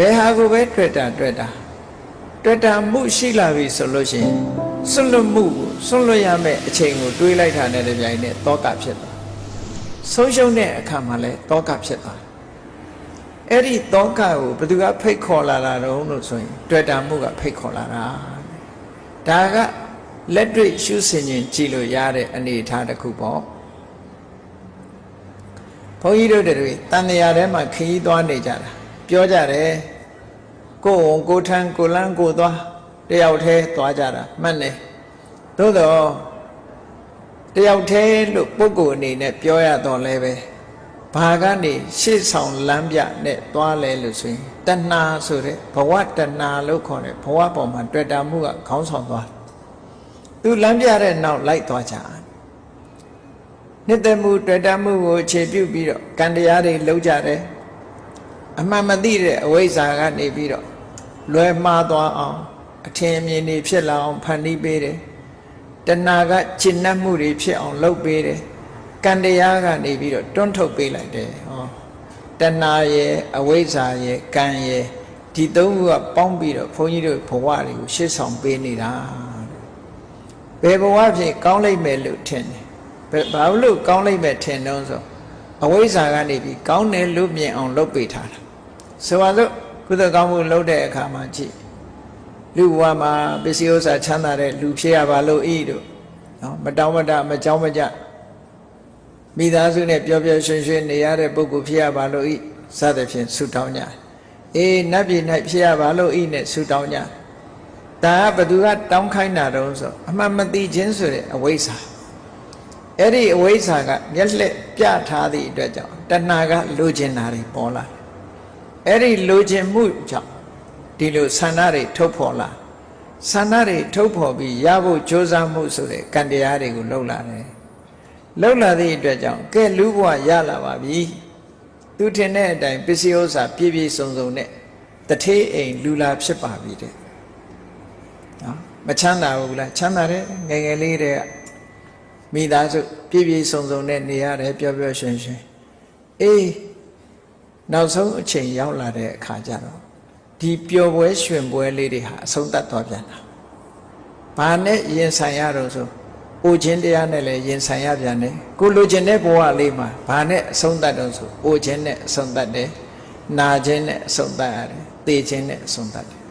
ဘယ်ဟာကိုပဲတွေ့တာတွေ့တာတွေ့တာမှုရှိလာပြီဆိုလို့ရှိရင်စွန့်လွတ်မှုကိုစွန့်လွတ်ရမယ့်အချိန်ကိုတွေးလိုက်တာနဲ့တပြိုင်နက်တောကဖြစ်သွားဆုံးရှုံးတဲ့အခါမှာလည်းတောကဖြစ်သွားအဲ့ဒီတောကကိုဘယ်သူကဖိတ်ခေါ်လာတာတုံးလို့ဆိုရင်တွေ့တာမှုကဖိတ်ခေါ်လာတာဒါကလက်တွေ့ရှုစင်ရင်ကြည်လို့ရတဲ့အနေအထားတစ်ခုပေါ့ဘုန်းကြီးတို့တွေတန်တရားထဲမှာခရီးသွားနေကြတာ ပြောကြတယ်ကိုယ်ဝန်ကိုယ်ထမ်းကိုယ်လန်းကိုယ်သွားတယောက်တည်းသွားကြတာမှတ်နေသို့တော့တယောက်တည်းလို့ပုဂ္ဂိုလ်အနေနဲ့ပြောရတော့လဲပဲဘာကနေရှေ့ဆောင်လမ်းပြနဲ့သွားလဲလို့ဆိုရင်တဏှာဆိုတဲ့ဘဝတဏှာလို့ခေါ်တဲ့ဘဝပေါ်မှာတွေ့တာမှုကခေါင်းဆောင်သွားသူလမ်းပြတဲ့နောက်လိုက်သွားကြနှစ်သက်မှုတွေ့တာမှုကိုအခြေပြုပြီးတော့ကံတရားတွေလုံးကြတယ် အမှန်မသိတဲ့အဝိဇ္ဇာကနေပြီးတော့လွယ်မှားသွားအောင်အထင်အမြင်တွေဖြစ်လာအောင်ဖန်တီးပေးတယ်တဏှာကကျင့်နှံ့မှုတွေဖြစ်အောင်လုပ်ပေးတယ်ကံတရားကနေပြီးတော့တွန်းထုတ်ပေးလိုက်တယ်ဟောတဏှာရဲ့အဝိဇ္ဇာရဲ့ကံရဲ့ဒီသုံးခုကပေါင်းပြီးတော့ဘုန်းကြီးတို့ဘဝတွေကိုရှေ့ဆောင်ပေးနေတာဘယ်ဘဝဖြစ်ကောင်းလိုက်မယ်လို့ထင်တယ်ဘာလို့ကောင်းလိုက်မယ်ထင်တော့ဆိုအဝိဇ္ဇာကနေပြီးကောင်းတယ်လို့မြင်အောင်လုပ်ပေးထားတာ ဆိုပါစို့ကုသကောင်းမှုလုပ်တဲ့အခါမှာကြည့်လူဘဝမှာပစ္စည်းဥစ္စာချမ်းသာတဲ့လူဖြစ်ရပါလို့ဤတို့နော်မတောင်းမတမကြောင်းမကြမိသားစုနဲ့ပျော်ပျော်ရွှင်ရွှင်နေရတဲ့ပုဂ္ဂိုလ်ဖြစ်ရပါလို့ဤစသဖြင့်ဆုတောင်းကြအေးနတ်ပြည်၌ဖြစ်ရပါလို့ဤနဲ့ဆုတောင်းကြဒါကဘသူကတောင်းခိုင်းတာတုံးဆိုအမှန်မသိခြင်းဆိုတဲ့အဝိဇ္ဇာအဲ့ဒီအဝိဇ္ဇာကမျက်လှည့်ပြထားသည့်အတွက်ကြောင့်တဏှာကလိုချင်တာတွေပေါ်လာ အဲ့ဒီလိုချင်မှုကြောင့်ဒီလိုဆန္ဒတွေထုတ်ဖော်လာဆန္ဒတွေထုတ်ဖော်ပြီးရဖို့ကြိုးစားမှုဆိုတဲ့ကံတရားတွေကိုလှုပ်လာတယ်လှုပ်လာသည့်အတွက်ကြောင့်ကဲလူဘဝရလာပါပြီသူထင်တဲ့အတိုင်းပစ္စည်းဥစ္စာပြည့်ပြည့်စုံစုံနဲ့တထေးအိမ်လူလာဖြစ်ပါပြီတဲ့နော်မချမ်းသာဘူးလားချမ်းသာတယ်ငယ်ငယ်လေးတည်းကမိသားစုပြည့်ပြည့်စုံစုံနဲ့နေရတယ်ပျော်ပျော်ရွှင်ရွှင်အေး နောက်ဆုံးအချိန်ရောက်လာတဲ့အခါကျတော့ဒီပျော်ပွဲရွှင်ပွဲလေးတွေဟာအဆုံးသတ်သွားပြန်တာဘာနဲ့ရင်ဆိုင်ရတော့ဆိုအိုခြင်းတရားနဲ့လည်းရင်ဆိုင်ရပြန်တယ်ကိုလိုချင်တဲ့ဘဝလေးမှာဘာနဲ့အဆုံးသတ်တော့ဆိုအိုခြင်းနဲ့အဆုံးသတ်တယ်နာခြင်းနဲ့အဆုံးသတ်ရတယ်သေခြင်းနဲ့အဆုံးသတ်တယ်